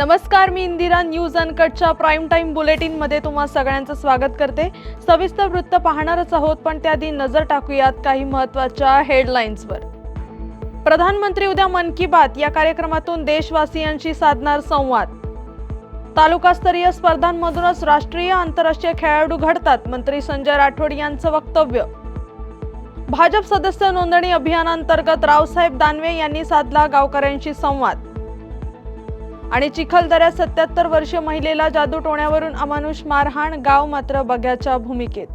नमस्कार मी इंदिरा न्यूज अनकटच्या प्राईम टाईम बुलेटिनमध्ये तुम्हा सगळ्यांचं स्वागत करते. सविस्तर वृत्त पाहणारच आहोत पण त्याआधी नजर टाकूयात काही महत्त्वाच्या हेडलाईन्सवर प्रधानमंत्री उद्या मन की बात या कार्यक्रमातून देशवासियांशी साधणार संवाद. तालुकास्तरीय स्पर्धांमधूनच राष्ट्रीय आंतरराष्ट्रीय खेळाडू घडतात मंत्री संजय राठोड यांचं वक्तव्य. भाजप सदस्य नोंदणी अभियानांतर्गत रावसाहेब दानवे यांनी साधला गावकऱ्यांशी संवाद. आणि चिखलदऱ्यात सत्याहत्तर वर्षीय महिलेला जादूटोण्यावरून अमानुष मारहाण गाव मात्र बघ्याच्या भूमिकेत.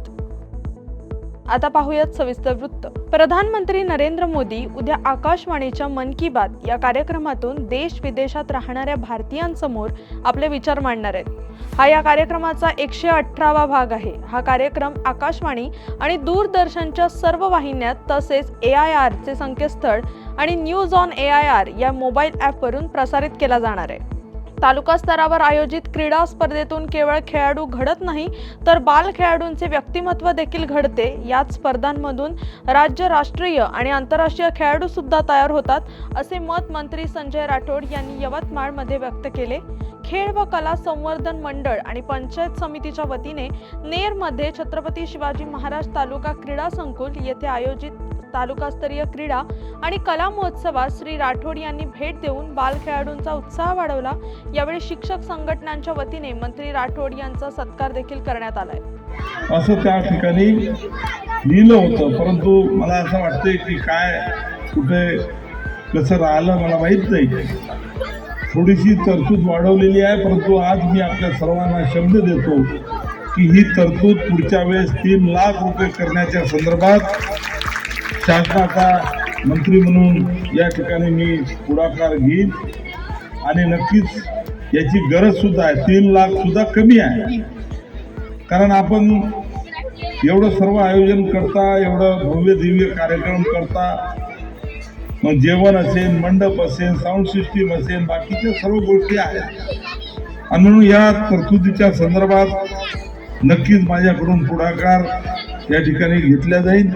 आता पाहूयात सविस्तर वृत्त. प्रधानमंत्री नरेंद्र मोदी उद्या आकाशवाणीच्या मन की बात या कार्यक्रमातून देश विदेशात राहणाऱ्या भारतीयांसमोर आपले विचार मांडणार आहेत. हा या कार्यक्रमाचा एकशे अठरावा भाग आहे. हा कार्यक्रम आकाशवाणी आणि दूरदर्शनच्या सर्व वाहिन्यात तसेच ए आय आरचे संकेतस्थळ आणि news on A I R या मोबाईल ॲपवरून प्रसारित केला जाणार आहे. तालुका स्तरावर आयोजित क्रीडा स्पर्धेतून केवळ खेळाडू घडत नाही तर बाल खेळाडूंचे व्यक्तिमत्व देखील घडते याच स्पर्धांमधून राज्य राष्ट्रीय आणि आंतरराष्ट्रीय खेळाडू सुद्धा तयार होतात असे मत मंत्री संजय राठोड यांनी यवतमाळमध्ये व्यक्त केले. खेळ व कला संवर्धन मंडळ आणि पंचायत समितीच्या वतीने नेरमध्ये छत्रपती शिवाजी महाराज तालुका क्रीडा संकुल येथे आयोजित तालुकास्तरीय क्रीडा आणि कला महोत्सवात श्री राठोड यांनी भेट देऊन बाल खेळाडूंचा उत्साह वाढवला. यावेळी शिक्षक संघटनांच्या वतीने मंत्री राठोड यांचा सत्कार देखील करण्यात आलाय. असं त्या ठिकाणी लिहिलं होतं परंतु मला असं वाटतंय की काय कुठे कसं राहिलं मला माहीत नाही. थोडीशी तरतूद वाढवलेली आहे परंतु आज मी आपल्या सर्वांना शब्द देतो की ही तरतूद पुढच्या वेळेस तीन लाख रुपये करण्याच्या संदर्भात शासनाचा मंत्री म्हणून या ठिकाणी मी पुढाकार घेईन. आणि नक्कीच याची गरज सुद्धा आहे. तीन लाख सुद्धा कमी आहे. कारण आपण एवढं सर्व आयोजन करता एवढं भव्य दिव्य कार्यक्रम करता. मग जेवण असेल मंडप असेल साऊंड सिस्टीम असेल बाकीच्या सर्व गोष्टी आहेत. आणि म्हणून या तरतुदीच्या संदर्भात नक्कीच माझ्याकडून पुढाकार या ठिकाणी घेतला जाईल.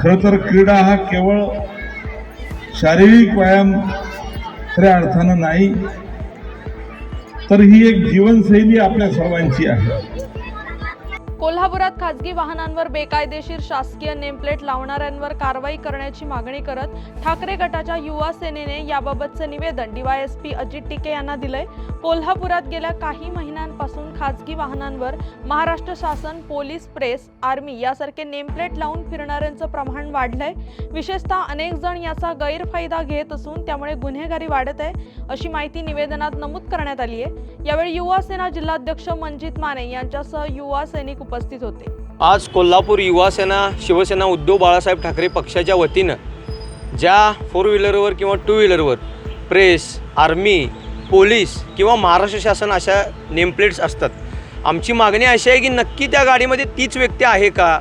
खरं तर क्रीडा हा केवळ शारीरिक व्यायाम खऱ्या अर्थानं नाही तर ही एक जीवनशैली आपल्या सर्वांची आहे. कोल्हापुरात खासगी वाहनांवर बेकायदेशीर शासकीय नेमप्लेट लावणाऱ्यांवर कारवाई करण्याची मागणी करत ठाकरे गटाच्या युवा सेनेने याबाबतचे निवेदन डीवायएसपी अजित टिके यांना दिलंय. कोल्हापुरात गेल्या काही महिन्यांपासून खासगी वाहनांवर महाराष्ट्र शासन पोलीस प्रेस आर्मी यासारखे नेमप्लेट लावून फिरणाऱ्यांचं प्रमाण वाढलंय. विशेषतः अनेक जण याचा गैरफायदा घेत असून त्यामुळे गुन्हेगारी वाढत आहे अशी माहिती निवेदनात नमूद करण्यात आली आहे यावेळी युवा सेना जिल्हाध्यक्ष मंजित माने यांच्यासह युवा सैनिक उपस्थित होते. आज कोल्हापूर युवा सेना शिवसेना उद्धव बाळासाहेब ठाकरे पक्षाच्या वतीनं ज्या फोर व्हीलरवर किंवा टू व्हीलरवर प्रेस आर्मी पोलीस किंवा महाराष्ट्र शासन अशा नेमप्लेट्स असतात. आमची मागणी अशी आहे की नक्की त्या गाडीमध्ये तीच व्यक्ती आहे का?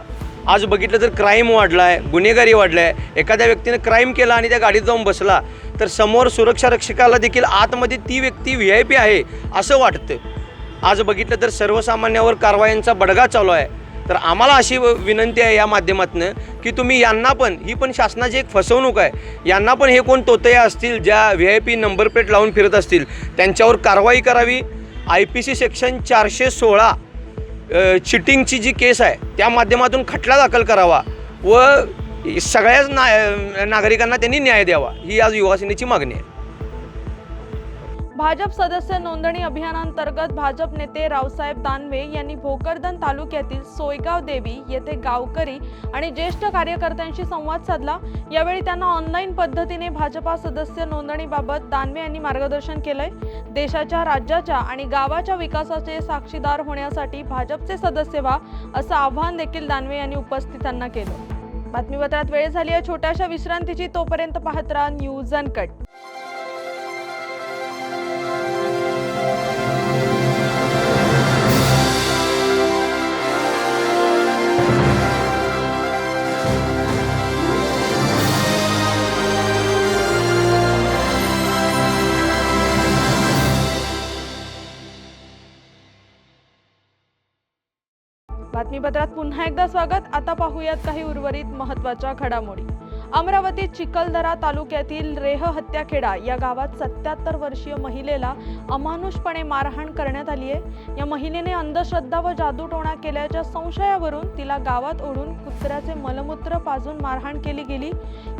आज बघितलं तर क्राईम वाढला आहे गुन्हेगारी वाढला आहे एखाद्या व्यक्तीनं क्राईम केला आणि त्या गाडीत जाऊन बसला तर समोर सुरक्षा रक्षकाला देखील आतमध्ये ती व्यक्ती व्ही आय पी आहे असं वाटतं. आज बघितलं तर सर्वसामान्यावर कारवायांचा बडगा चालू आहे. तर आम्हाला अशी विनंती आहे या माध्यमातून की तुम्ही यांना पण ही पण शासनाची एक फसवणूक आहे. यांना पण हे कोण तोतया असतील ज्या V I P number plate लावून फिरत असतील त्यांच्यावर कारवाई करावी. आय पी सी सेक्शन चारशे सोळा चिटिंगची जी केस आहे त्या माध्यमातून खटला दाखल करावा व सगळ्याच ना नागरिकांना त्यांनी न्याय द्यावा. ही आज युवासेनेची मागणी आहे. भाजप सदस्य नोंदणी अभियानांतर्गत भाजप नेते रावसाहेब दानवे यांनी भोकरदन तालुक्यातील सोयगाव देवी येथे गावकरी आणि ज्येष्ठ कार्यकर्त्यांशी संवाद साधला. यावेळी त्यांना ऑनलाईन पद्धतीने भाजपा सदस्य नोंदणीबाबत दानवे यांनी मार्गदर्शन केलंय. देशाच्या राज्याच्या आणि गावाच्या विकासाचे साक्षीदार होण्यासाठी भाजपचे सदस्य व्हा असं आव्हान देखील दानवे यांनी उपस्थितांना केलं. बातमीपत्रात वेळ झाली आहे. छोट्याशा विश्रांतीची तोपर्यंत पाहत राहा न्यूज अनकट. बातमीपत्रात पुन्हा एकदा स्वागत. आता पाहूयात काही उर्वरित महत्त्वाच्या घडामोडी. अमरावती चिखलदरा तालुक्यातील रेह हत्याखेडा या गावात सत्याहत्तर वर्षीय महिलेला अमानुषपणे मारहाण करण्यात आली आहे. या महिलेने अंधश्रद्धा व जादूटोणा केल्याच्या संशयावरून तिला गावात ओढून कुत्र्याचे मलमूत्र पाजून मारहाण केली गेली.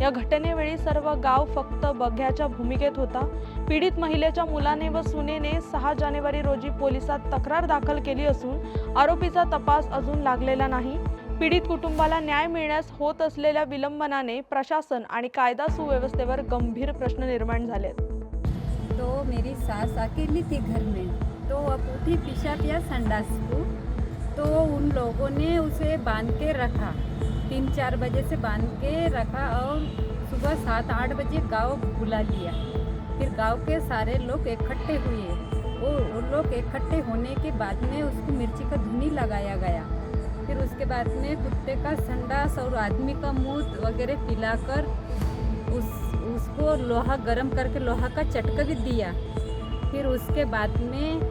या घटनेवेळी सर्व गाव फक्त बघ्याच्या भूमिकेत होता. पीडित महिलेच्या मुलाने व सुनेने सहा जानेवारी रोजी पोलिसात तक्रार दाखल केली असून आरोपीचा तपास अजून लागलेला नाही. पीडित कुटुंबाला न्याय मिळण्यास होत असलेल्या विलंबनाने प्रशासन आणि कायदा सुव्यवस्थेवर गंभीर प्रश्न निर्माण झाले तो मेरी सास अकेली थी घर में. तो अब उठी पिशाब या संडास को. तो उन लोगों ने उसे बांध के रखा. तीन चार बजे से बांध के रखा और सुबह सात आठ बजे गांव बुला लिया. फिर गांव के सारे लोग इकट्ठे हुए. वो लोग इकट्ठे होने के बाद में उसको मिर्ची का धुनी लगाया गया. बाद में कुत्ते का संडास और आदमी का मूत वगैरह पिलाकर उस, उसको लोहा, गर्म करके लोहा का चटका भी दिया। फिर उसके बाद में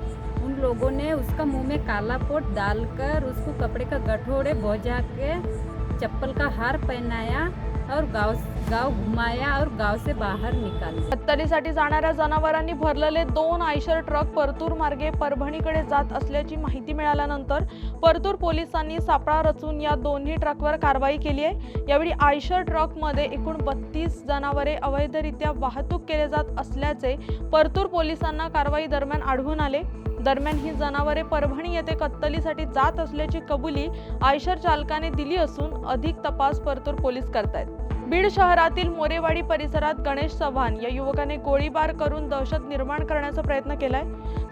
उन लोगों ने उसका मुँह में काला पोट डालकर उसको कपड़े का गठोड़े बोझा के चप्पल का हार पहनाया। और गाव गाव घुमाया और गाव से बाहर निकाल। हत्तरीसाठी जाणाऱ्या जनावरांनी भरलेले दोन आयशर ट्रक परतूर मार्गे परभणीकडे जात असल्याची माहिती मिळाल्यानंतर परतूर पोलिसांनी सापळा रचून या दोन्ही ट्रकवर कारवाई केली आहे. यावेळी आयशर ट्रकमध्ये एकूण बत्तीस जनावरे अवैधरित्या वाहतूक केले जात असल्याचे परतूर पोलिसांना कारवाई दरम्यान आढळून आले. दरम्यान ही जनावरे परभणी येथे कत्तलीसाठी जात असल्याची कबुली आयशर चालकाने दिली असून अधिक तपास परतूर पोलीस करतायत. बीड शहरातील मोरेवाडी परिसरात गणेश चव्हाण या युवकाने गोळीबार करून दहशत निर्माण करण्याचा प्रयत्न केलाय.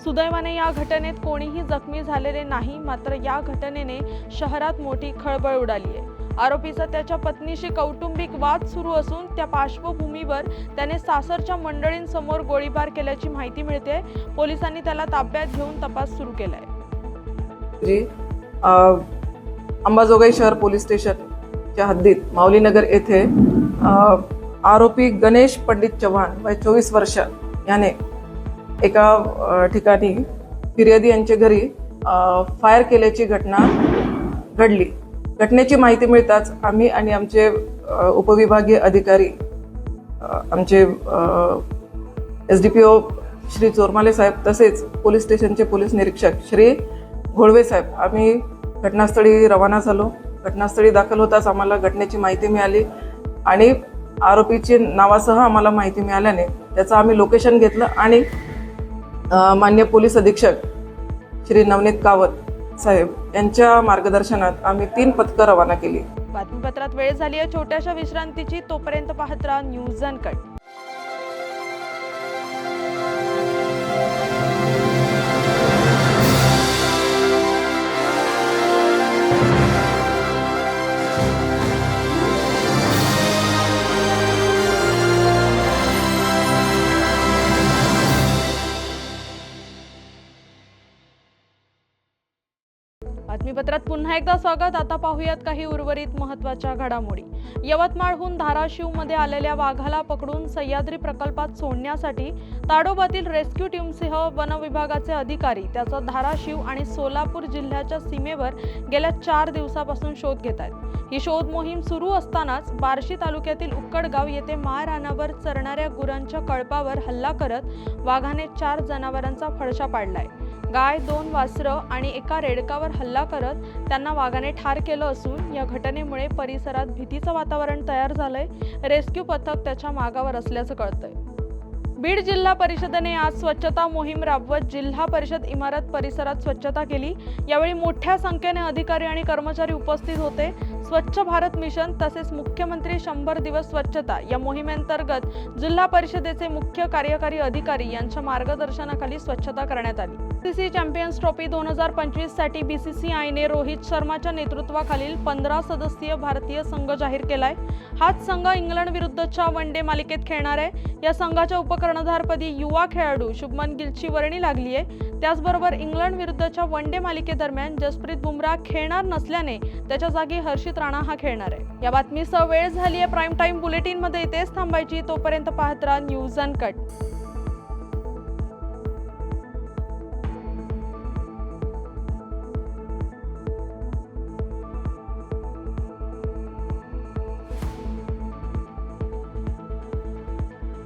सुदैवाने या घटनेत कोणीही जखमी झालेले नाही मात्र या घटनेने शहरात मोठी खळबळ उडाली आहे. आरोपीचा त्याच्या पत्नीशी कौटुंबिक वाद सुरू असून त्या पार्श्वभूमीवर त्याने सासरच्या मंडळींसमोर गोळीबार केल्याची माहिती मिळते. पोलिसांनी त्याला ताब्यात घेऊन तपास सुरू केलाय. जी अंबाजोगाई शहर पोलीस स्टेशनच्या हद्दीत माऊलीनगर येथे आरोपी गणेश पंडित चव्हाण वय चोवीस वर्ष याने एका ठिकाणी फिर्यादी यांच्या घरी फायर केल्याची घटना घडली. घटनेची माहिती मिळताच आम्ही आणि आमचे उपविभागीय अधिकारी आमचे S D P O Shri Chormale साहेब तसेच पोलीस स्टेशनचे पोलीस निरीक्षक श्री घोळवे साहेब. आम्ही घटनास्थळी रवाना झालो. घटनास्थळी दाखल होताच आम्हाला घटनेची माहिती मिळाली आणि आरोपीची नावासह आम्हाला माहिती मिळाल्याने त्याचं आम्ही लोकेशन घेतलं आणि मान्य पोलीस अधीक्षक श्री नवनीत कावत साहेब यांच्या मार्गदर्शनात आम्ही तीन पथकं रवाना केली. बातमीपत्रात वेळ झाली आहे. छोट्याशा विश्रांतीची तोपर्यंत पाहत राहा न्यूज अँड कट. पुन्हा एकदा स्वागत. आता पाहूयात काही उर्वरित महत्त्वाच्या घडामोडी. यवतमाळहून धाराशिवमध्ये आलेल्या वाघाला पकडून सह्याद्री प्रकल्पात सोडण्यासाठी ताडोबातील रेस्क्यू टीमसह वनविभागाचे अधिकारी त्याचा धाराशिव आणि सोलापूर जिल्ह्याच्या सीमेवर गेल्या चार दिवसापासून शोध घेत आहेत. ही शोध मोहीम सुरू असतानाच बार्शी तालुक्यातील उक्कडगाव येथे माळरानावर चरणाऱ्या गुरांच्या कळपावर हल्ला करत वाघाने चार जनावरांचा फडशा पाडलाय. गाय दोन वासरं आणि एका रेडकावर हल्ला करत त्यांना वाघाने ठार केलं असून या घटनेमुळे परिसरात भीतीचं वातावरण तयार झालंय. रेस्क्यू पथक त्याच्या मागावर असल्याचं कळतंय. बीड जिल्हा परिषदेने आज स्वच्छता मोहीम राबवत जिल्हा परिषद इमारत परिसरात स्वच्छता केली. यावेळी मोठ्या संख्येने अधिकारी आणि कर्मचारी उपस्थित होते. स्वच्छ भारत मिशन तसेच मुख्यमंत्री शंभर दिवस स्वच्छता या मोहिमेअंतर्गत जिल्हा परिषदेचे मुख्य कार्यकारी अधिकारी यांच्या मार्गदर्शनाखाली स्वच्छता करण्यात आली. बीसीसी चॅम्पियन्स ट्रॉफी दोन हजार पंचवीससाठी बीसीसीआयने रोहित शर्माच्या नेतृत्वाखालील पंधरा सदस्यीय भारतीय संघ जाहीर केलाय. हाच संघ इंग्लंड विरुद्धच्या वन डे मालिकेत खेळणार आहे. या संघाच्या उपकर्णधारपदी युवा खेळाडू शुभमन गिलची वर्णी लागली आहे त्याचबरोबर इंग्लंड विरुद्धच्या वन डे मालिकेदरम्यान जसप्रीत बुमराह खेळणार नसल्याने त्याच्या जागी हर्षित राणा हा खेळणार आहे. या बातमीसह वेळ झाली आहे प्राईम टाईम बुलेटिनमध्ये इथेच थांबायची. तोपर्यंत पाहत राहा न्यूज अनकट कट